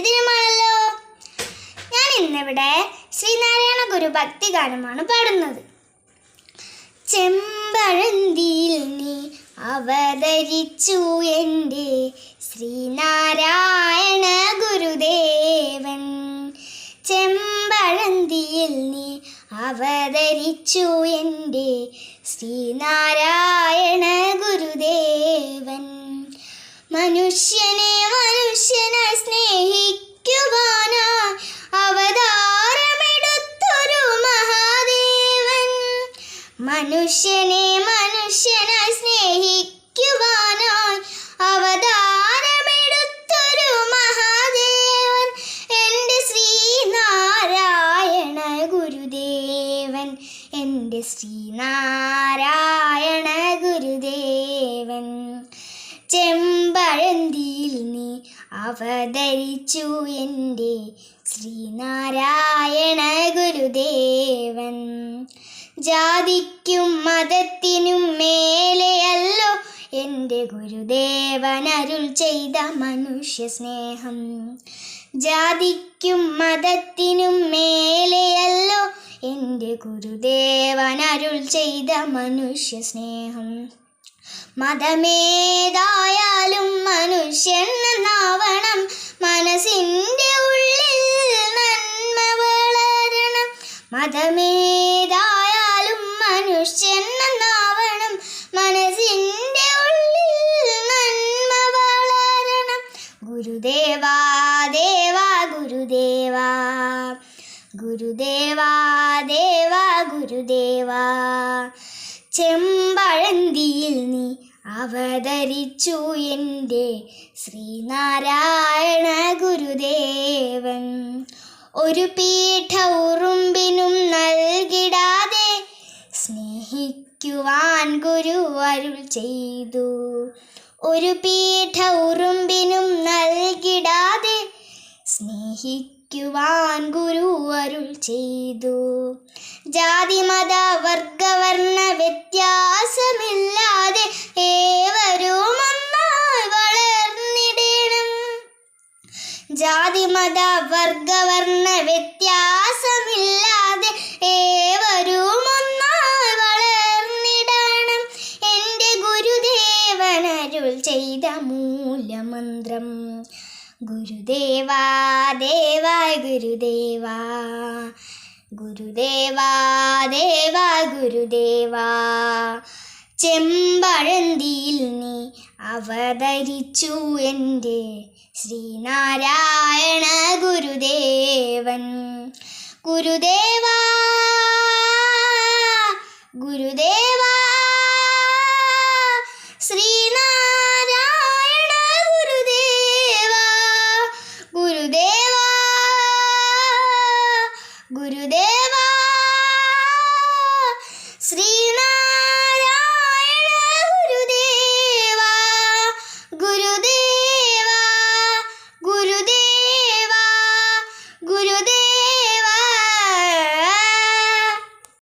ദിനമാണല്ലോ ഞാൻ ഇന്നിവിടെ ശ്രീനാരായണ ഗുരു ഭക്തി ഗാനമാണ് പാടുന്നത്. ചെമ്പഴന്തിയിൽ നീ അവതരിച്ചു എന്റെ ശ്രീനാരായണ ഗുരുദേവൻ. ചെമ്പഴന്തിയിൽ നീ അവതരിച്ചു എന്റെ ശ്രീനാരായണ ഗുരുദേവൻ. മനുഷ്യനെ മനുഷ്യനായി മനുഷ്യനെ മനുഷ്യനായി സ്നേഹിക്കുവാനായി അവതാരമെടുത്തൊരു മഹാദേവൻ. എന്റെ ശ്രീനാരായണ ഗുരുദേവൻ. എന്റെ ശ്രീനാരായണ ഗുരുദേവൻ. ചെമ്പഴന്തിയിൽ നീ അവതരിച്ചു എന്റെ ശ്രീനാരായണ ഗുരുദേവൻ ജാതിക്കും മതത്തിനും മേലെയല്ലോ എന്റെ ഗുരുദേവൻ അരുൾ ചെയ്ത മനുഷ്യ സ്നേഹം. ജാതിക്കും മതത്തിനും മേലെയല്ലോ എന്റെ ഗുരുദേവൻ അരുൾ ചെയ്ത മനുഷ്യ സ്നേഹം. മതമേതായാലും മനുഷ്യൻ നന്നാവണം. മനസ്സിന്റെ ഉള്ളിൽ നന്മ വളരണം. മതമേതായാലും ഗുരുദേവാ ഗുരുദേവാ ദേവ ഗുരുദേവാ. ചെമ്പഴന്തിയിൽ നീ അവതരിച്ചു എന്റെ ശ്രീനാരായണ ഗുരുദേവൻ. ഒരു പീഠ ഉറുമ്പിനും നൽകിടാതെ സ്നേഹിക്കുവാൻ ഗുരു അരുൾ ചെയ്തു. ഒരു പീഠ ഉറുമ്പിനും നൽകിടാതെ സ്നേഹിക്കുവാൻ ഗുരു അരുൾ ചെയ്തു. ജാതി മത വർഗവർണ വ്യത്യാസമില്ലാതെ ഏവരും ഒന്നായി വളർന്നിടണം. ജാതി മത വർഗവർണ വ്യത്യാസമില്ലാതെ ഏവരും ഒന്നായി വളർന്നിടണം. എന്റെ ഗുരുദേവൻ അരുൾ ചെയ്ത മൂലമന്ത്രം ഗുരുദേവാ ദേവാ ഗുരുദേവാ. ഗുരുദേവാ ദേവാ ഗുരുദേവാ. ചെമ്പഴന്തിയിൽ നീ അവതരിച്ചു എന്റെ ശ്രീനാരായണ ഗുരുദേവൻ. ഗുരുദേവാ